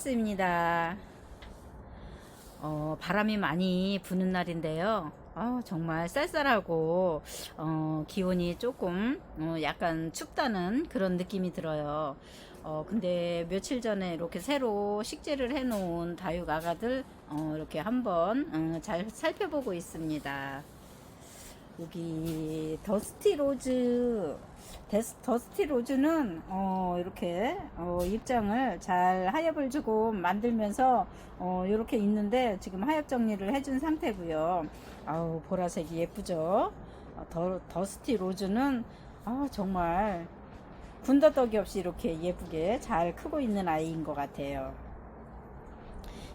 다이카우스입니다. 어, 바람이 많이 부는 날인데요. 어, 정말 쌀쌀하고 어, 기온이 조금 어, 약간 춥다는 그런 느낌이 들어요. 어, 근데 며칠 전에 이렇게 새로 식재를 해놓은 다육 아가들 어, 이렇게 한번 어, 잘 살펴보고 있습니다. 여기 더스티 로즈 데스, 더스티 로즈는 어, 이렇게 어, 입장을 잘 하엽을 주고 만들면서 어, 이렇게 있는데 지금 하엽 정리를 해준 상태고요. 아우 보라색이 예쁘죠. 어, 더, 더스티 로즈는 아, 정말 군더더기 없이 이렇게 예쁘게 잘 크고 있는 아이인 것 같아요.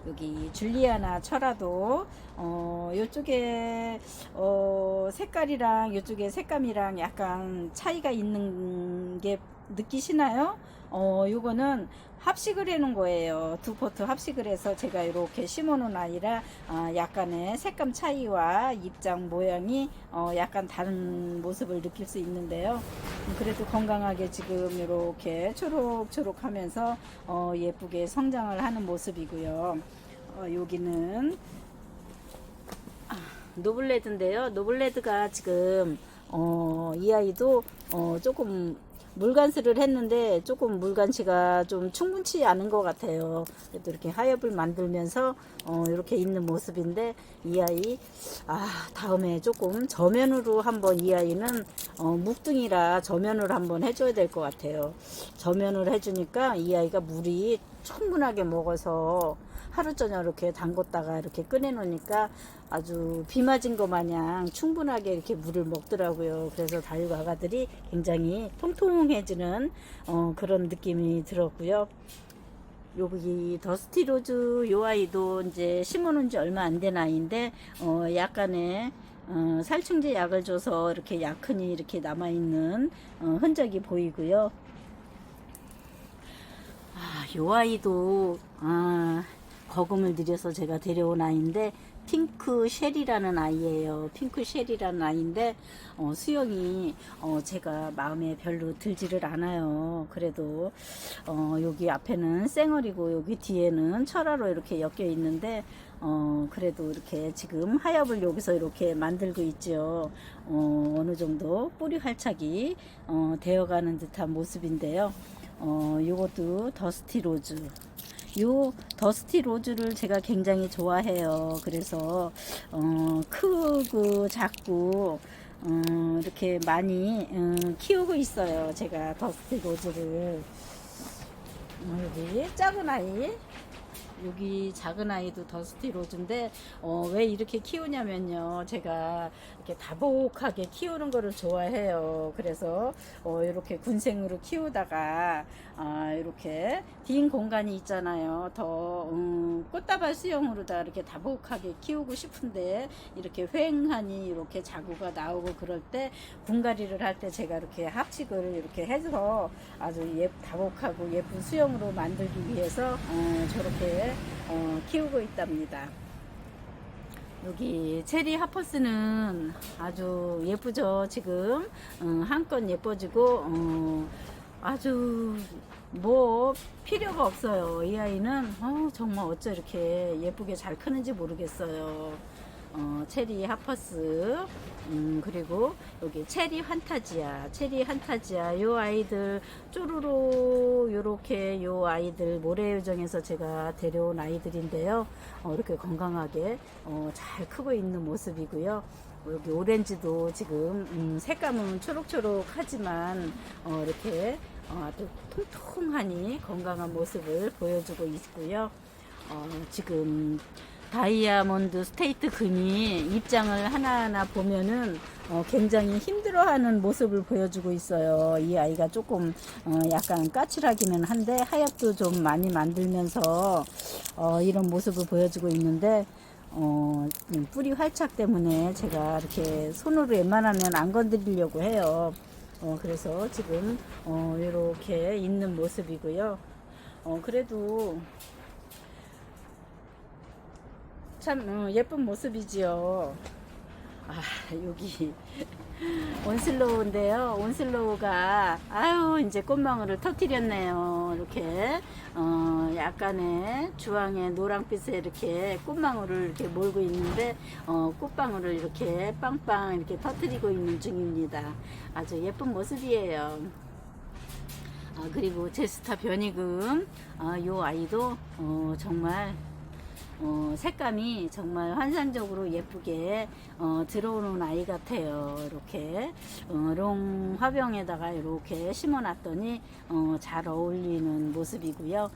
여기 줄리아나 철화도 어 요쪽에 어 색깔이랑 요쪽에 색감이랑 약간 차이가 있는 게 느끼시나요? 어 요거는 합식을 해 놓은 거예요. 두 포트 합식을 해서 제가 이렇게 심어 놓은 아이라 아, 약간의 색감 차이와 입장 모양이 어 약간 다른 모습을 느낄 수 있는데요. 그래도 건강하게 지금 이렇게 초록초록 하면서 어 예쁘게 성장을 하는 모습이고요. 어 여기는 아, 노블레드인데요. 노블레드가 지금 어, 이 아이도 어, 조금 물간스를 했는데 조금 물간치가 좀 충분치 않은 것 같아요. 그래도 이렇게 하엽을 만들면서 어, 이렇게 있는 모습인데 이 아이 아 다음에 조금 저면으로 한번 이 아이는 어, 묵둥이라 저면을 한번 해줘야 될 것 같아요. 저면을 해주니까 이 아이가 물이 충분하게 먹어서 하루 저녁 이렇게 담궜다가 이렇게 꺼내 놓으니까 아주 비 맞은 것 마냥 충분하게 이렇게 물을 먹더라고요. 그래서 다육 아가들이 굉장히 통통해지는 어, 그런 느낌이 들었고요. 여기 더스티 로즈 요 아이도 이제 심어놓은 지 얼마 안 된 아이인데 어, 약간의 어, 살충제 약을 줘서 이렇게 약흔이 이렇게 남아 있는 어, 흔적이 보이고요. 아, 요 아이도 아, 거금을 들여서 제가 데려온 아이인데 핑크 쉘이라는 아이예요. 핑크 쉘이라는 아이인데 어, 수영이 어, 제가 마음에 별로 들지를 않아요. 그래도 어, 여기 앞에는 쌩얼이고 여기 뒤에는 철화로 이렇게 엮여 있는데 어, 그래도 이렇게 지금 하엽을 여기서 이렇게 만들고 있죠. 어, 어느 정도 뿌리 활착이 어, 되어가는 듯한 모습인데요. 어, 요것도 더스티 로즈. 요 더스티 로즈를 제가 굉장히 좋아해요. 그래서 어, 크고 작고 어, 이렇게 많이 어, 키우고 있어요. 제가 더스티 로즈를 어, 여기 작은 아이 여기 작은 아이도 더스티 로즈인데 어, 왜 이렇게 키우냐면요 제가 이렇게 다복하게 키우는 거를 좋아해요 그래서 어, 이렇게 군생으로 키우다가 아, 이렇게 빈 공간이 있잖아요 더 음, 꽃다발 수영으로다 이렇게 다복하게 키우고 싶은데 이렇게 휑하니 이렇게 자구가 나오고 그럴 때 분갈이를 할 때 제가 이렇게 합식을 이렇게 해서 아주 예, 다복하고 예쁜 수영으로 만들기 위해서 어, 저렇게 어, 키우고 있답니다. 여기 체리 하퍼스는 아주 예쁘죠 지금? 어, 한건 예뻐지고 어, 아주 뭐 필요가 없어요. 이 아이는 어, 정말 어째 이렇게 예쁘게 잘 크는지 모르겠어요. 어, 체리 하퍼스. 음, 그리고 여기 체리 환타지아. 체리 환타지아 요 아이들 쪼르르 요렇게 요 아이들 모래요정에서 제가 데려온 아이들인데요. 어, 이렇게 건강하게 어, 잘 크고 있는 모습이고요. 여기 오렌지도 지금 음, 색감은 초록초록하지만 어, 이렇게 어, 아주 통통하니 건강한 모습을 보여주고 있고요. 어, 지금 다이아몬드 스테이트 금이 입장을 하나하나 보면은 어, 굉장히 힘들어하는 모습을 보여주고 있어요. 이 아이가 조금 어, 약간 까칠하기는 한데 하얗도 좀 많이 만들면서 어, 이런 모습을 보여주고 있는데 어, 음, 뿌리 활착 때문에 제가 이렇게 손으로 웬만하면 안 건드리려고 해요. 어, 그래서 지금 어, 이렇게 있는 모습이고요. 어, 그래도 참 어, 예쁜 모습이지요. 아, 여기 온슬로우인데요. 온슬로우가 아유 이제 꽃망울을 터뜨렸네요. 이렇게 어 약간의 주황의 노랑빛에 이렇게 꽃망울을 이렇게 몰고 있는데 어 꽃방울을 이렇게 빵빵 이렇게 터뜨리고 있는 중입니다. 아주 예쁜 모습이에요. 아, 그리고 제스타 변이금 아, 요 아이도 어, 정말 어, 색감이 정말 환상적으로 예쁘게 어, 들어오는 아이 같아요. 이렇게 어, 롱 화병에다가 이렇게 심어놨더니 어, 잘 어울리는 모습이고요.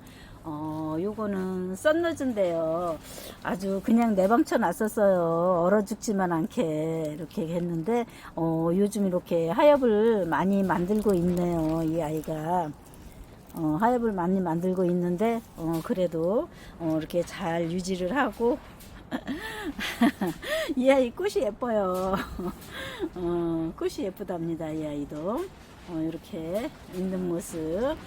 어, 요거는 썬너즈인데요. 아주 그냥 내방쳐 놨었어요. 얼어 죽지만 않게 이렇게 했는데 어, 요즘 이렇게 하엽을 많이 만들고 있네요. 이 아이가. 어, 하엽을 많이 만들고 있는데 어, 그래도 어, 이렇게 잘 유지를 하고 이 아이 꽃이 예뻐요. 어, 꽃이 예쁘답니다. 이 아이도 어, 이렇게 있는 모습.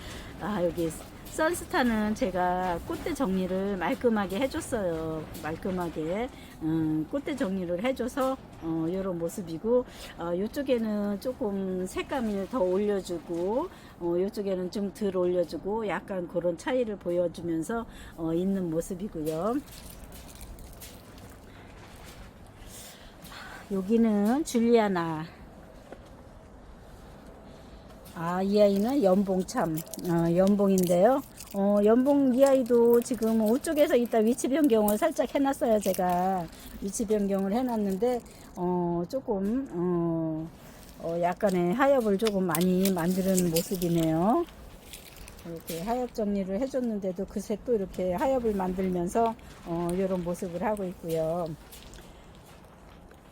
아 여기 선스타는 제가 꽃대 정리를 말끔하게 해줬어요. 말끔하게 음, 꽃대 정리를 해줘서 어, 이런 모습이고 어, 이쪽에는 조금 색감을 더 올려주고 어, 이쪽에는 좀 덜 올려주고 약간 그런 차이를 보여주면서 어, 있는 모습이고요. 여기는 줄리아나. 아, 이 아이는 연봉참, 어, 연봉인데요. 어, 연봉 이 아이도 지금 오쪽에서 이따 위치 변경을 살짝 해놨어요, 제가. 위치 변경을 해놨는데, 어, 조금, 어, 어, 약간의 하엽을 조금 많이 만드는 모습이네요. 이렇게 하엽 정리를 해줬는데도 그새 또 이렇게 하엽을 만들면서, 어, 이런 모습을 하고 있고요.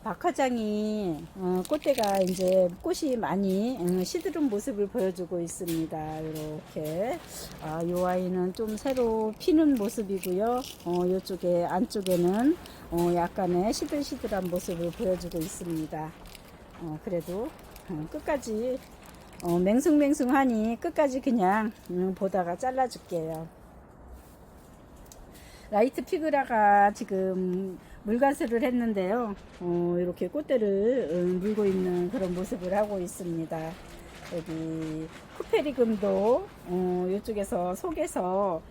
박화장이 어, 꽃대가 이제 꽃이 많이 음, 시드른 모습을 보여주고 있습니다. 이렇게 아, 이 아이는 좀 새로 피는 모습이고요. 어, 이쪽에 안쪽에는 어, 약간의 시들시들한 모습을 보여주고 있습니다. 어, 그래도 어, 끝까지 어, 맹숭맹숭하니 끝까지 그냥 음, 보다가 잘라줄게요. 라이트 피그라가 지금 물가스를 했는데요. 어, 이렇게 꽃대를 음, 물고 있는 그런 모습을 하고 있습니다. 여기 쿠페리금도 어, 이쪽에서 속에서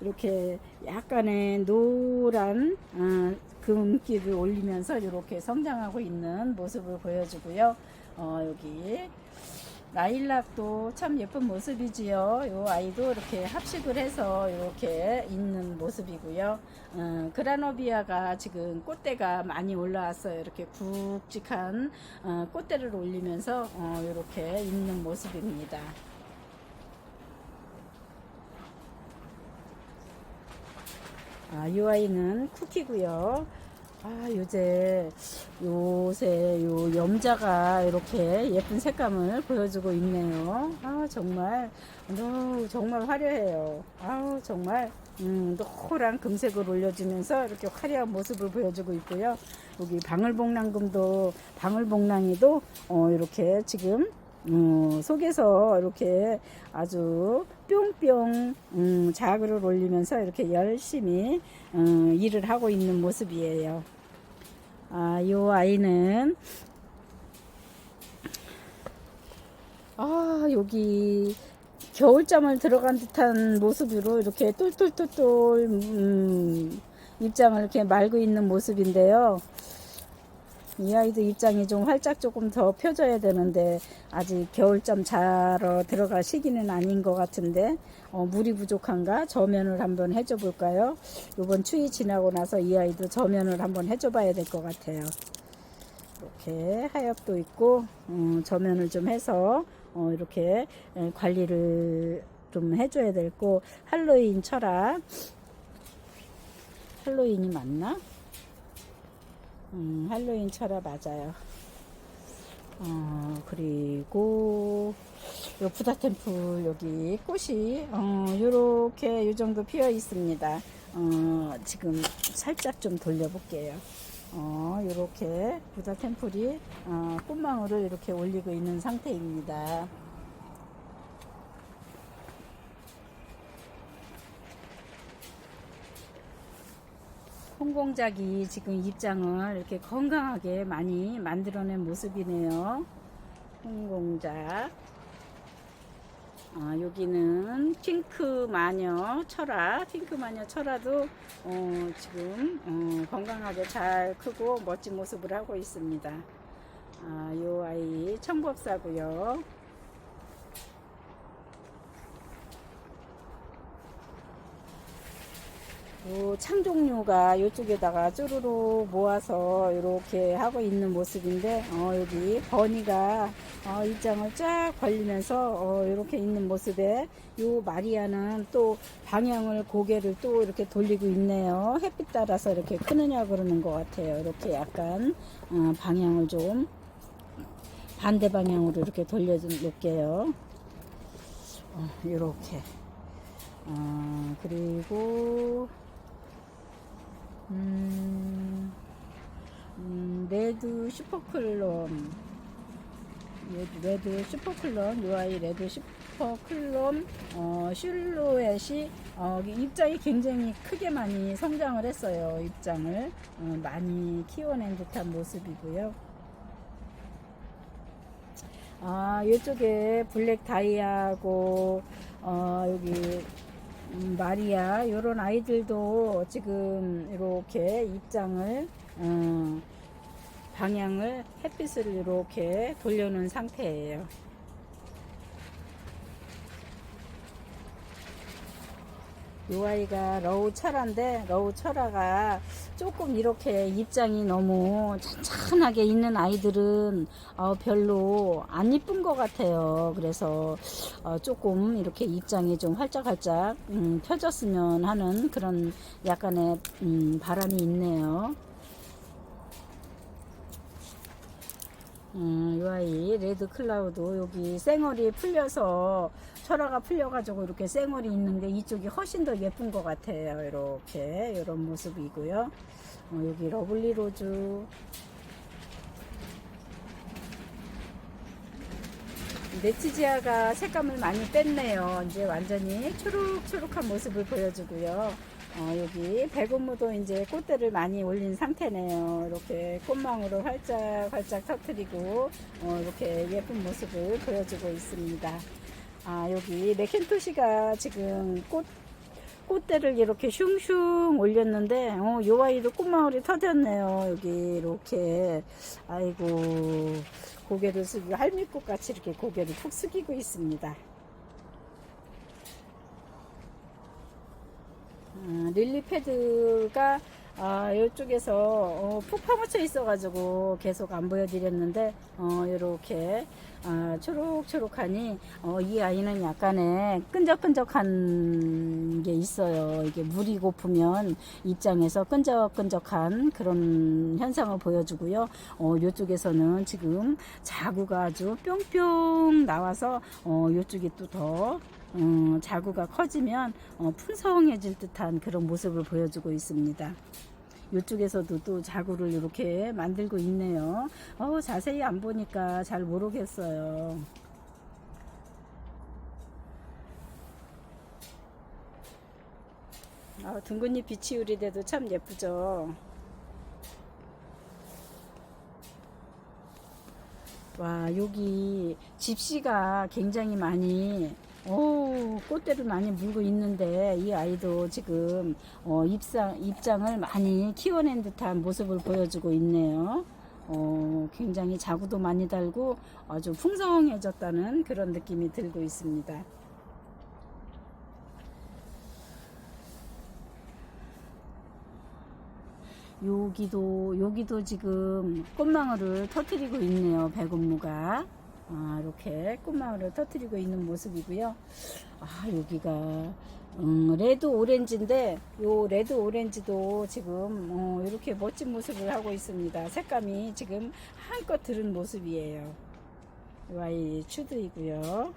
이렇게 약간의 노란 어, 금기를 올리면서 이렇게 성장하고 있는 모습을 보여주고요. 어, 여기 라일락도 참 예쁜 모습이지요. 요 아이도 이렇게 합식을 해서 이렇게 있는 모습이고요. 어, 그라노비아가 지금 꽃대가 많이 올라왔어요. 이렇게 굵직한 어, 꽃대를 올리면서 어, 이렇게 있는 모습입니다. 아, 이 아이는 쿠키고요. 아, 요새 요새 요 염자가 이렇게 예쁜 색감을 보여주고 있네요. 아, 정말 너무 정말 화려해요. 아우, 정말 음, 노란 금색을 올려주면서 이렇게 화려한 모습을 보여주고 있고요. 여기 방울복랑금도 방울복랑이도 어, 이렇게 지금 음, 속에서 이렇게 아주 뿅뿅 음, 자극을 올리면서 이렇게 열심히 음, 일을 하고 있는 모습이에요. 아, 요 아이는 아, 여기 겨울잠을 들어간 듯한 모습으로 이렇게 똘똘똘똘 음, 입장을 이렇게 말고 있는 모습인데요. 이 아이도 입장이 좀 활짝 조금 더 펴져야 되는데 아직 겨울잠 자러 들어갈 시기는 아닌 것 같은데 어, 물이 부족한가 저면을 한번 해줘 볼까요? 이번 추위 지나고 나서 이 아이도 저면을 한번 해줘 봐야 될 것 같아요. 이렇게 하엽도 있고 음, 저면을 좀 해서 어, 이렇게 에, 관리를 좀 해줘야 될고 할로윈 철학 할로윈이 맞나? 음, 할로윈 철화 맞아요. 어, 그리고 요 부다 템플 여기 꽃이 어, 요렇게 요 정도 피어 있습니다. 어, 지금 살짝 좀 돌려볼게요. 어, 요렇게 부다 템플이 어, 꽃망울을 이렇게 올리고 있는 상태입니다. 홍공작이 지금 입장을 이렇게 건강하게 많이 만들어낸 모습이네요. 홍공작. 아, 여기는 핑크 마녀 철아, 핑크 마녀 철아도 어, 지금 어, 건강하게 잘 크고 멋진 모습을 하고 있습니다. 아, 요 아이 청법사고요. 요 창 종류가 이쪽에다가 쭈루루 모아서 이렇게 하고 있는 모습인데 어, 여기 버니가 어, 입장을 쫙 벌리면서 어, 이렇게 있는 모습에 요 마리아는 또 방향을 고개를 또 이렇게 돌리고 있네요. 햇빛 따라서 이렇게 크느냐 그러는 것 같아요. 이렇게 약간 어, 방향을 좀 반대 방향으로 이렇게 돌려 놓을게요. 어, 이렇게. 어, 그리고 음, 음, 레드 슈퍼클롬 레드, 슈퍼클롬 요 아이 레드 슈퍼클롬 어, 슐로엣이 어, 입장이 굉장히 크게 많이 성장을 했어요 입장을. 어, 많이 키워낸 듯한 모습이고요. 아 이쪽에 블랙 다이아하고 어, 여기 음, 마리아 요런 아이들도 지금 이렇게 입장을 어, 방향을 햇빛을 이렇게 돌려놓은 상태예요. 요 아이가 러우 철화인데 러우 철화가 조금 이렇게 입장이 너무 찬찬하게 있는 아이들은 어, 별로 안 이쁜 것 같아요. 그래서 어, 조금 이렇게 입장이 좀 활짝활짝 음, 펴졌으면 하는 그런 약간의 음, 바람이 있네요. 음, 이 아이 레드 클라우드 여기 쌩얼이 풀려서 철화가 풀려가지고 이렇게 쌩얼이 있는데 이쪽이 훨씬 더 예쁜 것 같아요. 이렇게 이런 모습이고요. 어, 여기 러블리 로즈 네티지아가 색감을 많이 뺐네요. 이제 완전히 초록초록한 모습을 보여주고요. 어, 여기 백운무도 이제 꽃대를 많이 올린 상태네요. 이렇게 꽃망으로 활짝 활짝 터트리고 어, 이렇게 예쁜 모습을 보여주고 있습니다. 아 여기 맥켄토시가 지금 꽃 꽃대를 이렇게 슝슝 올렸는데 어, 요 아이도 꽃망울이 터졌네요. 여기 이렇게 아이고 고개를 숙이고 할미꽃 같이 이렇게 고개를 푹 숙이고 있습니다. 아, 릴리 패드가 아, 이쪽에서 어, 푹 파묻혀 있어가지고 계속 안 보여드렸는데 어, 이렇게 아, 초록초록하니 어, 이 아이는 약간의 끈적끈적한 게 있어요. 이게 물이 고프면 입장에서 끈적끈적한 그런 현상을 보여주고요. 어, 이쪽에서는 지금 자구가 아주 뿅뿅 나와서 어, 이쪽이 또더 어, 자구가 커지면 어, 풍성해질 듯한 그런 모습을 보여주고 있습니다. 이쪽에서도 또 자구를 이렇게 만들고 있네요. 어, 자세히 안 보니까 잘 모르겠어요. 아, 둥근잎 비치우리대도 참 예쁘죠. 와, 여기 집시가 굉장히 많이 오, 꽃대를 많이 물고 있는데 이 아이도 지금 어, 입상, 입장을 많이 키워낸 듯한 모습을 보여주고 있네요. 어, 굉장히 자구도 많이 달고 아주 풍성해졌다는 그런 느낌이 들고 있습니다. 여기도 여기도 지금 꽃망울을 터트리고 있네요. 백운무가. 아, 이렇게 꽃마을을 터트리고 있는 모습이고요. 아, 여기가 음, 레드 오렌지인데 요 레드 오렌지도 지금 어, 이렇게 멋진 모습을 하고 있습니다. 색감이 지금 한껏 들은 모습이에요. 이 아이 추드이고요.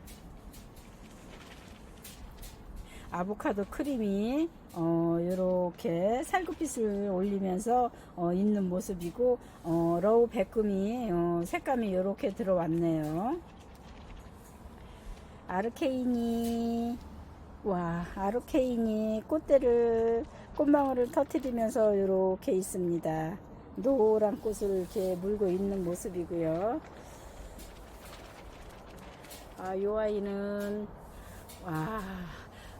아보카도 크림이 어, 이렇게 살구빛을 올리면서 어, 있는 모습이고 어, 러우 백금이 어, 색감이 이렇게 들어왔네요. 아르케인이 와 아르케인이 꽃대를 꽃망울을 터트리면서 이렇게 있습니다. 노란 꽃을 이렇게 물고 있는 모습이고요. 아, 요 아이는 와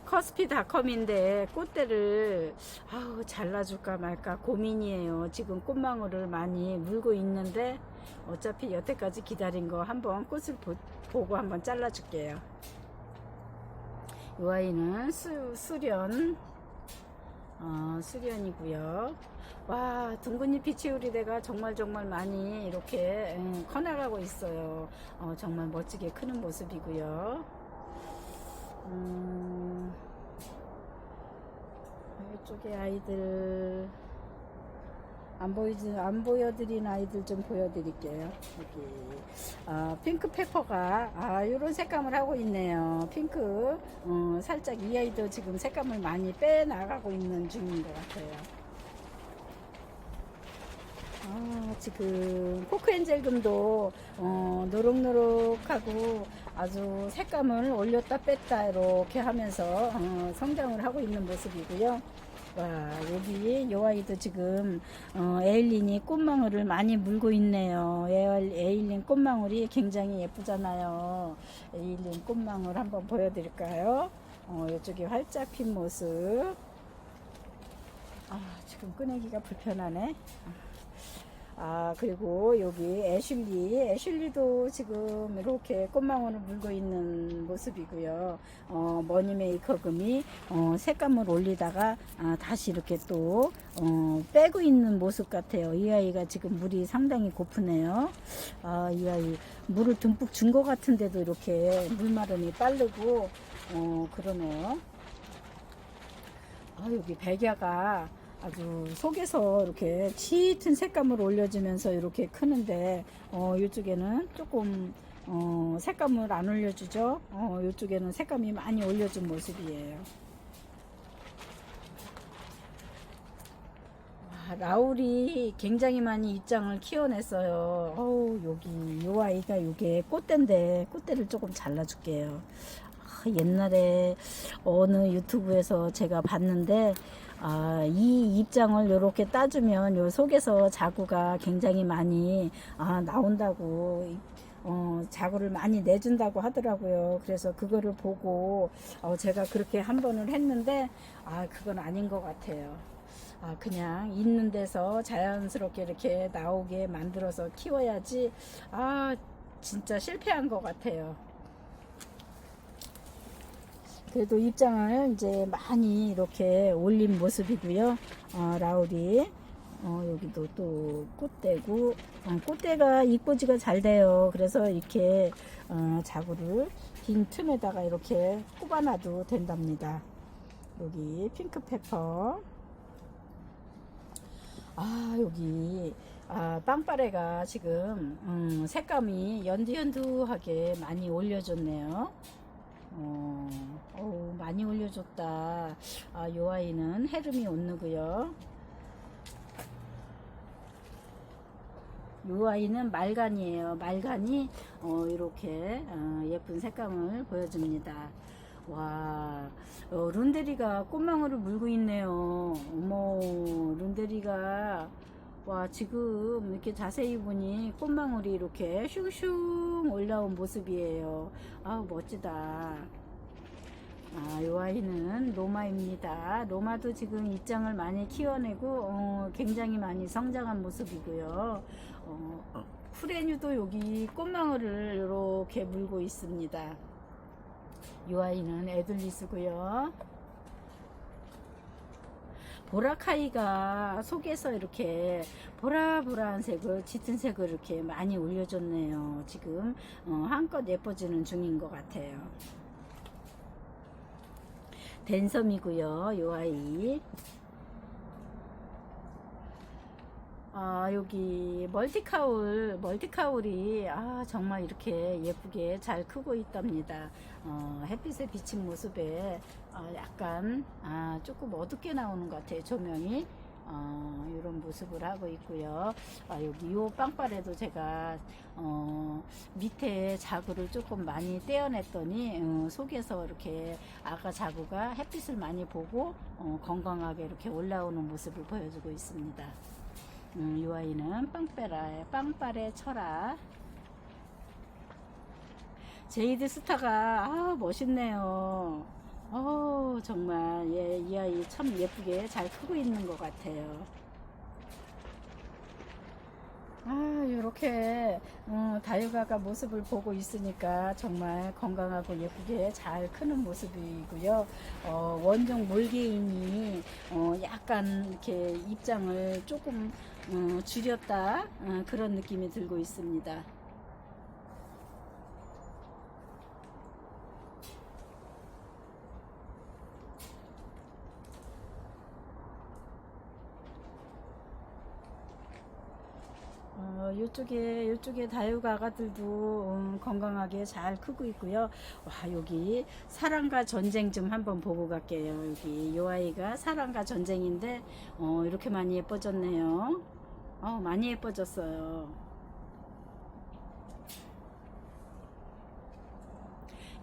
커스피 닷컴인데 꽃대를 아우 잘라줄까 말까 고민이에요. 지금 꽃망울을 많이 물고 있는데 어차피 여태까지 기다린 거 한번 꽃을 보, 보고 한번 잘라줄게요. 이 아이는 수, 수련 어, 수련이고요. 와 둥근잎이 치우리대가 정말 정말 많이 이렇게 음, 커나가고 있어요. 어, 정말 멋지게 크는 모습이고요. 음, 이쪽에 아이들 안 보이지 안 보여드린 아이들 좀 보여드릴게요. 여기 아, 핑크 페퍼가 아 이런 색감을 하고 있네요. 핑크 어, 살짝 이 아이도 지금 색감을 많이 빼 나가고 있는 중인 것 같아요. 아, 지금 코크엔젤금도 어, 노릇노릇하고 아주 색감을 올렸다 뺐다 이렇게 하면서 어, 성장을 하고 있는 모습이고요. 와 여기 요 아이도 지금 어, 에일린이 꽃망울을 많이 물고 있네요. 에일, 에일린 꽃망울이 굉장히 예쁘잖아요. 에일린 꽃망울 한번 보여드릴까요? 어, 이쪽이 활짝 핀 모습. 아 지금 꺼내기가 불편하네. 아 그리고 여기 애슐리 애슐리도 지금 이렇게 꽃망울을 물고 있는 모습이고요. 어, 머니 메이커금이 어, 색감을 올리다가 아, 다시 이렇게 또 어, 빼고 있는 모습 같아요. 이 아이가 지금 물이 상당히 고프네요. 아, 이 아이 물을 듬뿍 준 것 같은데도 이렇게 물 마름이 빠르고 어, 그러네요. 아, 여기 백야가 아주 속에서 이렇게 짙은 색감을 올려주면서 이렇게 크는데 어 이쪽에는 조금 어 색감을 안 올려주죠? 어 이쪽에는 색감이 많이 올려준 모습이에요. 와, 라울이 굉장히 많이 입장을 키워냈어요. 어우 여기 요 아이가 요게 꽃대인데 꽃대를 조금 잘라줄게요. 아, 옛날에 어느 유튜브에서 제가 봤는데 아, 이 입장을 이렇게 따주면 요 속에서 자구가 굉장히 많이 아, 나온다고 어, 자구를 많이 내준다고 하더라고요. 그래서 그거를 보고 어, 제가 그렇게 한 번을 했는데 아 그건 아닌 것 같아요. 아 그냥 있는 데서 자연스럽게 이렇게 나오게 만들어서 키워야지 아 진짜 실패한 것 같아요. 그래도 입장을 이제 많이 이렇게 올린 모습이고요. 어, 라울이 어, 여기도 또 꽃대고 어, 꽃대가 이꼬지가 잘 돼요. 그래서 이렇게 어, 자구를 빈 틈에다가 이렇게 꼽아놔도 된답니다. 여기 핑크 페퍼 아 여기 아, 빵빠레가 지금 음, 색감이 연두연두하게 많이 올려줬네요. 어, 어우, 많이 올려줬다. 아, 요 아이는 헤르미 온누고요. 요 아이는 말간이에요. 말간이 어, 이렇게 어, 예쁜 색감을 보여줍니다. 와, 어, 룬데리가 꽃망울을 물고 있네요. 어머, 룬데리가 와 지금 이렇게 자세히 보니 꽃망울이 이렇게 슝슝 올라온 모습이에요. 아우 멋지다. 아, 요 아이는 로마입니다. 로마도 지금 입장을 많이 키워내고 어, 굉장히 많이 성장한 모습이고요. 어, 프레뉴도 여기 꽃망울을 이렇게 물고 있습니다. 요 아이는 에들리스고요. 보라카이가 속에서 이렇게 보라보라한 색을 짙은 색을 이렇게 많이 올려줬네요. 지금 어, 한껏 예뻐지는 중인 것 같아요. 댄섬이고요. 요 아이. 아 여기 멀티카울 멀티카울이 아 정말 이렇게 예쁘게 잘 크고 있답니다. 어, 햇빛에 비친 모습에 어, 약간 아, 조금 어둡게 나오는 것 같아요 조명이. 어, 이런 모습을 하고 있고요. 아, 여기 요 빵발에도 제가 어, 밑에 자구를 조금 많이 떼어냈더니 어, 속에서 이렇게 아가 자구가 햇빛을 많이 보고 어, 건강하게 이렇게 올라오는 모습을 보여주고 있습니다. 음, 이 아이는 빵빼라의 빵발의 철학. 제이드 스타가 아, 멋있네요. 어 정말 예, 이 아이 참 예쁘게 잘 크고 있는 것 같아요. 아 이렇게 어, 다육아가 모습을 보고 있으니까 정말 건강하고 예쁘게 잘 크는 모습이고요. 어, 원종 몰개인이 어, 약간 이렇게 입장을 조금 어, 줄였다 어, 그런 느낌이 들고 있습니다. 어, 요쪽에 요쪽에 다육 아가들도 음, 건강하게 잘 크고 있고요. 와 여기 사랑과 전쟁 좀 한번 보고 갈게요. 여기 요 아이가 사랑과 전쟁인데 어, 이렇게 많이 예뻐졌네요. 어, 많이 예뻐졌어요.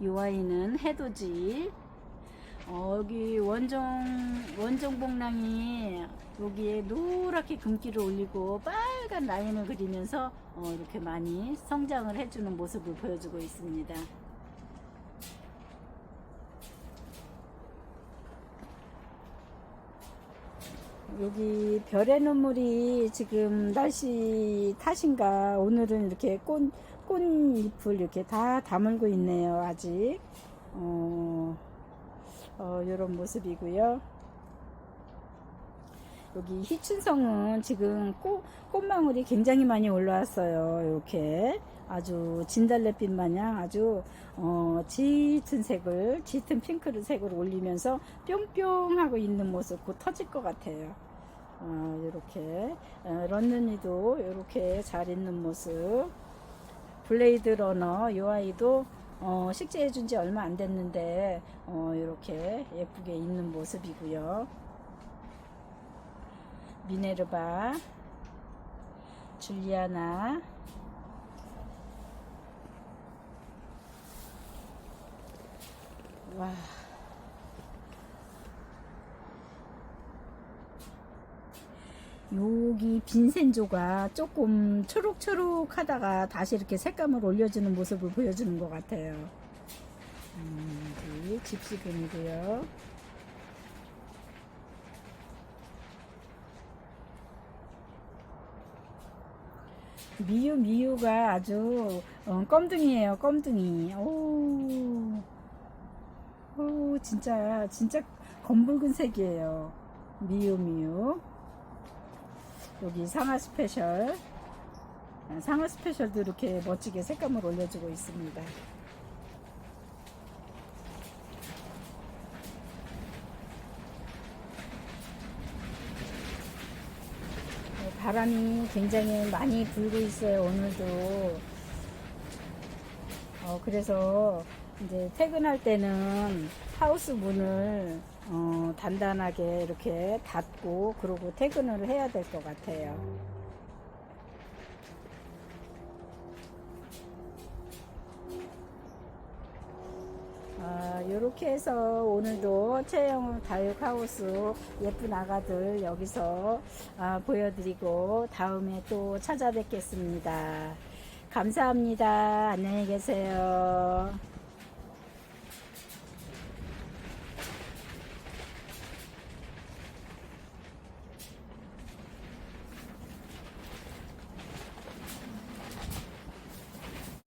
요 아이는 해돋이 어, 여기 원종 원종 복랑이 여기에 노랗게 금기를 올리고 빨간 라인을 그리면서 어, 이렇게 많이 성장을 해주는 모습을 보여주고 있습니다. 여기 별의 눈물이 지금 날씨 탓인가? 오늘은 이렇게 꽃, 꽃잎을 이렇게 다 다물고 있네요 아직. 어, 어, 이런 모습이고요. 여기 희춘성은 지금 꽃, 꽃망울이 굉장히 많이 올라왔어요 이렇게. 아주 진달래빛 마냥 아주 어, 짙은 색을 짙은 색을 올리면서 뿅뿅 하고 있는 모습 곧 터질 것 같아요 어, 이렇게 어, 런는이도 이렇게 잘 있는 모습. 블레이드 러너 이 아이도 어, 식재해 준 지 얼마 안 됐는데 어, 이렇게 예쁘게 있는 모습이고요. 미네르바 줄리아나. 와 여기 빈센조가 조금 초록초록 하다가 다시 이렇게 색감을 올려주는 모습을 보여주는 것 같아요. 음, 여기 집시근이고요. 미유 미유가 아주 어, 껌둥이에요 껌둥이 오, 오 진짜 진짜 검붉은 색이에요 미유 미유 여기 상하 스페셜. 아, 상하 스페셜도 이렇게 멋지게 색감을 올려주고 있습니다. 어, 바람이 굉장히 많이 불고 있어요 오늘도. 어, 그래서 이제 퇴근할 때는 하우스 문을 어, 단단하게 이렇게 닫고 그러고 퇴근을 해야 될 것 같아요. 아, 이렇게 해서 오늘도 최영 다육하우스 예쁜 아가들 여기서 아, 보여드리고 다음에 또 찾아뵙겠습니다. 감사합니다. 안녕히 계세요.